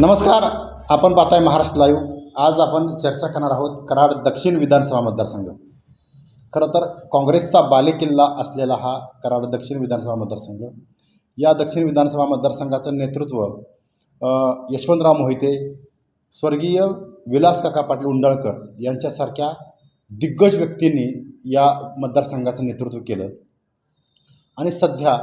नमस्कार आपण पाहताय महाराष्ट्र लाईव्ह आज आपण चर्चा करणार आहोत कराड दक्षिण विधानसभा मतदारसंघ. खरं तर काँग्रेसचा बालेकिल्ला असलेला हा कराड दक्षिण विधानसभा मतदारसंघ. या दक्षिण विधानसभा मतदारसंघाचं नेतृत्व यशवंतराव मोहिते स्वर्गीय विलास काका पाटील उंडाळकर यांच्यासारख्या दिग्गज व्यक्तींनी या मतदारसंघाचं नेतृत्व केलं. आणि सध्या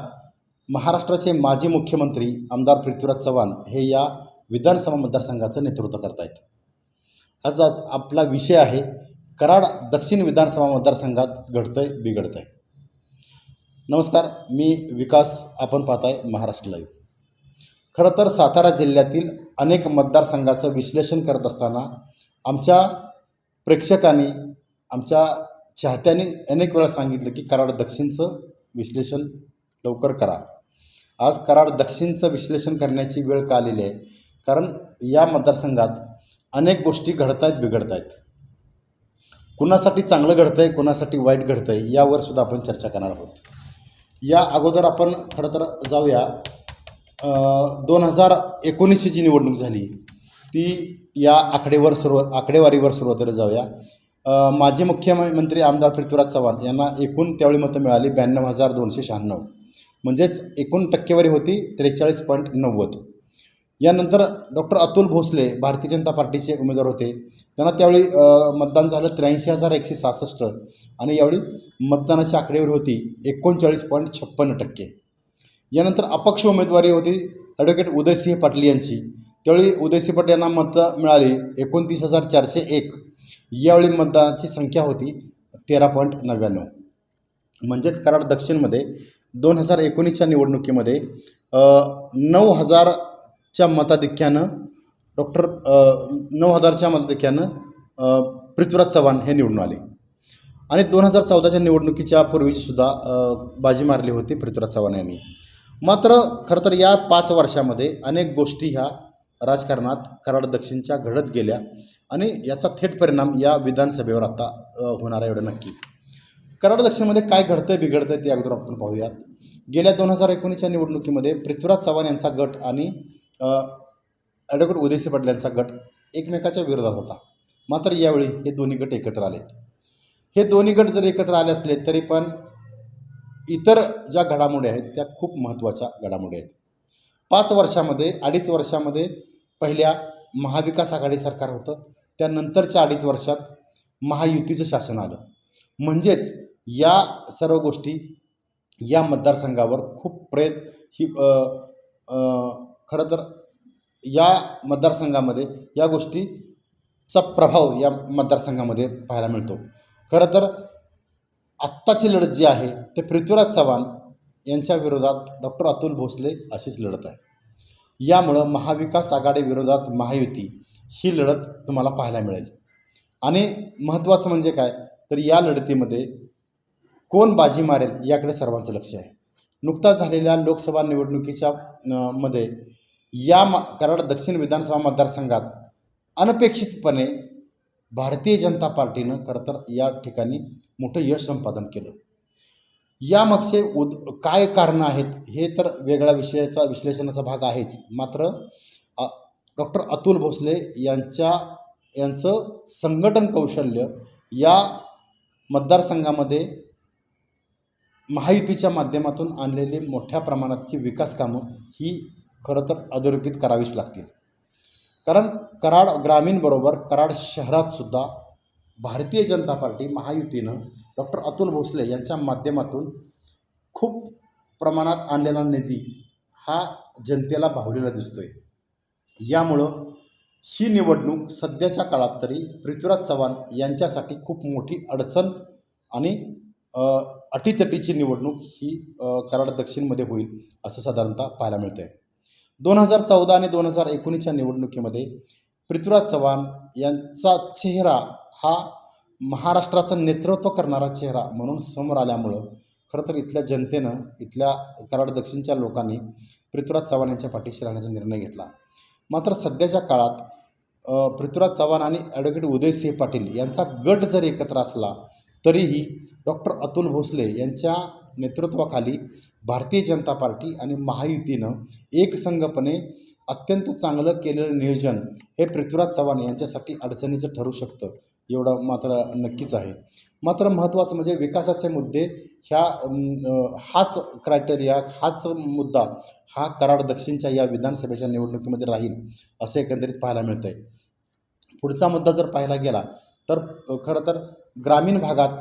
महाराष्ट्राचे माजी मुख्यमंत्री आमदार पृथ्वीराज चव्हाण हे या विधानसभा मतदारसंघाचं नेतृत्व करत आहेत आज आज आपला विषय आहे कराड दक्षिण विधानसभा मतदारसंघात घडतंय बिघडतंय. नमस्कार मी विकास आपण पाहताय महाराष्ट्र लाईव्ह खरं तर सातारा जिल्ह्यातील अनेक मतदारसंघाचं विश्लेषण करत असताना आमच्या प्रेक्षकांनी आमच्या चाहत्यांनी अनेक वेळा सांगितलं की कराड दक्षिणचं विश्लेषण लवकर करा. आज कराड दक्षिणचं विश्लेषण करण्याची वेळ का आलेली आहे? कारण या मतदारसंघात अनेक गोष्टी घडत आहेत बिघडत आहेत कुणासाठी चांगलं घडतं आहे कुणासाठी वाईट घडतं आहे यावर सुद्धा आपण चर्चा करणार आहोत. या अगोदर आपण खरं तर जाऊया. दोन हजार एकोणीसची जी निवडणूक झाली ती या आकडेवर सुरुव आकडेवारीवर सुरुवातीला जाऊया. माजी मुख्यमंत्री आमदार पृथ्वीराज चव्हाण यांना एकूण त्यावेळी मतं मिळाली ब्याण्णव हजार दोनशे शहाण्णव. म्हणजेच एकूण टक्केवारी होती त्रेचाळीस पॉईंट नव्वद. यानंतर डॉक्टर अतुल भोसले भारतीय जनता पार्टीचे उमेदवार होते. त्यांना त्यावेळी मतदान झालं त्र्याऐंशी हजार एकशे सहासष्ट आणि यावेळी मतदानाची आकडेवारी होती एकोणचाळीस पॉईंट छप्पन्न टक्के. यानंतर अपक्ष उमेदवारी होती ॲडव्होकेट उदयसिंह पाटील यांची. त्यावेळी उदयसिंह पाटील यांना मतं मिळाली एकोणतीस हजार चारशे एक. यावेळी मतदानाची संख्या होती तेरा पॉईंट नव्याण्णव. म्हणजेच कराड दक्षिणमध्ये दोन हजार एकोणीसच्या निवडणुकीमध्ये नऊ हजार च्या मताधिक्यानं डॉक्टर नऊ हजारच्या मताधिक्यानं पृथ्वीराज चव्हाण हे निवडून आले. आणि दोन हजार चौदाच्या निवडणुकीच्या पूर्वीसुद्धा बाजी मारली होती पृथ्वीराज चव्हाण यांनी. मात्र खरं तर या पाच वर्षामध्ये अनेक गोष्टी ह्या राजकारणात कराड दक्षिणच्या घडत गेल्या आणि याचा थेट परिणाम या विधानसभेवर आता होणार आहे एवढं नक्की. कराड दक्षिणमध्ये काय घडतंय बिघडतंय ते अगोदर आपण पाहूयात. गेल्या दोन हजार एकोणीसच्या निवडणुकीमध्ये पृथ्वीराज चव्हाण यांचा गट आणि ॲडव्होकेट उदयसिंह पाटील यांचा गट एकमेकाच्या विरोधात होता. मात्र यावेळी हे दोन्ही गट एकत्र आलेत हे दोन्ही गट जर एकत्र आले असले तरी पण इतर ज्या घडामोडी आहेत त्या खूप महत्त्वाच्या घडामोडी आहेत. पाच वर्षामध्ये अडीच वर्षामध्ये पहिल्या महाविकास आघाडी सरकार होतं. त्यानंतरच्या अडीच वर्षात महायुतीचं शासन आलं. म्हणजेच या सर्व गोष्टी या मतदारसंघावर खूप प्रयत्न ही खरं तर या मतदारसंघामध्ये या गोष्टीचा प्रभाव या मतदारसंघामध्ये पाहायला मिळतो. खरं तर आत्ताची लढत जी आहे ते पृथ्वीराज चव्हाण यांच्या विरोधात डॉक्टर अतुल भोसले अशीच लढत आहे. यामुळं महाविकास आघाडी विरोधात महायुती ही लढत तुम्हाला पाहायला मिळेल. आणि महत्त्वाचं म्हणजे काय? तर या लढतीमध्ये कोण बाजी मारेल याकडे सर्वांचं लक्ष आहे. नुकताच झालेल्या लोकसभा निवडणुकीच्या मध्ये या मा कराड दक्षिण विधानसभा मतदारसंघात अनपेक्षितपणे भारतीय जनता पार्टीनं खरं तर या ठिकाणी मोठं यश संपादन केलं. यामागचे उद काय कारणं आहेत हे तर वेगळ्या विषयाचा विश्लेषणाचा भाग आहेच. मात्र डॉक्टर अतुल भोसले यांच्या यांचं संघटन कौशल्य या मतदारसंघामध्ये महायुतीच्या माध्यमातून आणलेली मोठ्या प्रमाणातची विकास कामं ही खरं तर अधोरेखित करावीच लागतील. कारण कराड ग्रामीणबरोबर कराड शहरातसुद्धा भारतीय जनता पार्टी महायुतीनं डॉक्टर अतुल भोसले यांच्या माध्यमातून खूप प्रमाणात आणलेला निधी हा जनतेला भावलेला दिसतो आहे यामुळं ही निवडणूक सध्याच्या काळात तरी पृथ्वीराज चव्हाण यांच्यासाठी खूप मोठी अडचण आणि अटीतटीची निवडणूक ही कराड दक्षिणमध्ये होईल असं साधारणतः पाहायला मिळतं आहे दोन हजार चौदा आणि दोन हजार एकोणीसच्या निवडणुकीमध्ये पृथ्वीराज चव्हाण यांचा चेहरा हा महाराष्ट्राचं नेतृत्व करणारा चेहरा म्हणून समोर आल्यामुळं खरं तर इथल्या जनतेनं इथल्या कराड दक्षिणच्या लोकांनी पृथ्वीराज चव्हाण यांच्या पाठीशी राहण्याचा निर्णय घेतला. मात्र सध्याच्या काळात पृथ्वीराज चव्हाण आणि ॲडव्होकेट उदयसिंह पाटील यांचा गट जर एकत्र असला तरीही डॉक्टर अतुल भोसले यांच्या नेतृत्वाखाली भारतीय जनता पार्टी आणि महायुतीनं एकसंघपणे अत्यंत चांगलं केलेलं नियोजन हे पृथ्वीराज चव्हाण यांच्यासाठी अडचणीचं ठरू शकतं एवढं मात्र नक्कीच आहे. मात्र महत्त्वाचं म्हणजे विकासाचे मुद्दे ह्या हाच क्रायटेरिया हाच मुद्दा हा कराड दक्षिणच्या या विधानसभेच्या निवडणुकीमध्ये राहील असे एकंदरीत पाहायला मिळतं आहे पुढचा मुद्दा जर पाहायला गेला तर खरं तर ग्रामीण भागात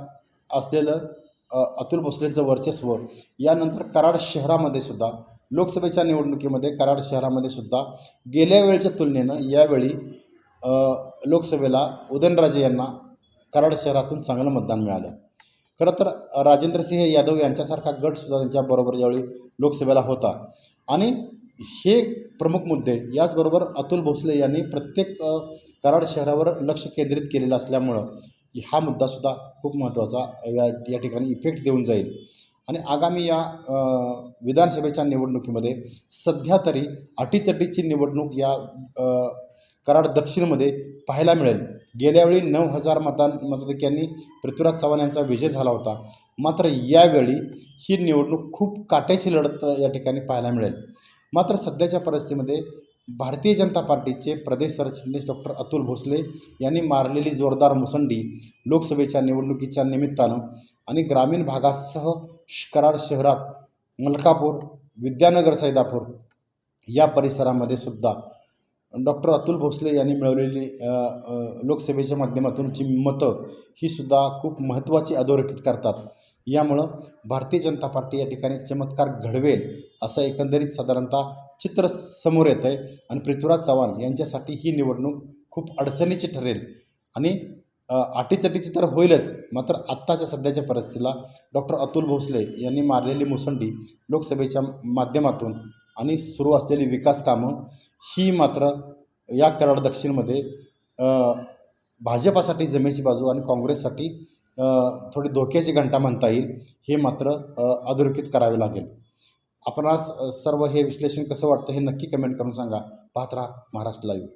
असलेलं अतुल भोसलेंचं वर्चस्व. यानंतर कराड शहरामध्ये सुद्धा लोकसभेच्या निवडणुकीमध्ये कराड शहरामध्ये सुद्धा गेल्या वेळेच्या तुलनेनं यावेळी लोकसभेला उदयनराजे यांना कराड शहरातून चांगलं मतदान मिळालं. खरं तर राजेंद्रसिंह यादव यांच्यासारखा गटसुद्धा त्यांच्याबरोबर यावेळी लोकसभेला होता. आणि हे प्रमुख मुद्दे याचबरोबर अतुल भोसले यांनी प्रत्येक कराड शहरावर लक्ष केंद्रित केलेलं असल्यामुळं हा मुद्दासुद्धा खूप महत्त्वाचा या या ठिकाणी इफेक्ट देऊन जाईल. आणि आगामी या विधानसभेच्या निवडणुकीमध्ये सध्या तरी अटीतटीची निवडणूक या कराड दक्षिणमध्ये पाहायला मिळेल. गेल्यावेळी नऊ हजार मतां मताधिक्यांनी पृथ्वीराज चव्हाण यांचा विजय झाला होता. मात्र यावेळी ही निवडणूक खूप काट्याची लढत या ठिकाणी पाहायला मिळेल. मात्र सध्याच्या परिस्थितीमध्ये भारतीय जनता पार्टीचे प्रदेश सरचिटणीस डॉक्टर अतुल भोसले यांनी मारलेली जोरदार मुसंडी लोकसभेच्या निवडणुकीच्या निमित्तानं आणि ग्रामीण भागासह कराड शहरात मलकापूर विद्यानगर सैदापूर या परिसरामध्ये सुद्धा डॉक्टर अतुल भोसले यांनी मिळवलेली लोकसभेच्या माध्यमातूनची मतं ही सुद्धा खूप महत्त्वाची अधोरेखित करतात. यामुळं भारतीय जनता पार्टी या ठिकाणी चमत्कार घडवेल असं एकंदरीत साधारणतः चित्र समोर येतं आहे आणि पृथ्वीराज चव्हाण यांच्यासाठी ही निवडणूक खूप अडचणीची ठरेल. आणि अटीतटीची तर होईलच मात्र आत्ताच्या सध्याच्या परिस्थितीला डॉक्टर अतुल भोसले यांनी मारलेली मुसंडी लोकसभेच्या माध्यमातून आणि सुरू असलेली विकास कामं ही मात्र या कराड दक्षिणमध्ये भाजपासाठी जमेची बाजू आणि काँग्रेससाठी थोडी धोक्याची घंटा म्हणता येईल हे मात्र अधोरेखित करावे लागेल. आपणास सर्व हे विश्लेषण कसं वाटतं हे नक्की कमेंट करून सांगा. पाहत राहा महाराष्ट्र लाईव्ह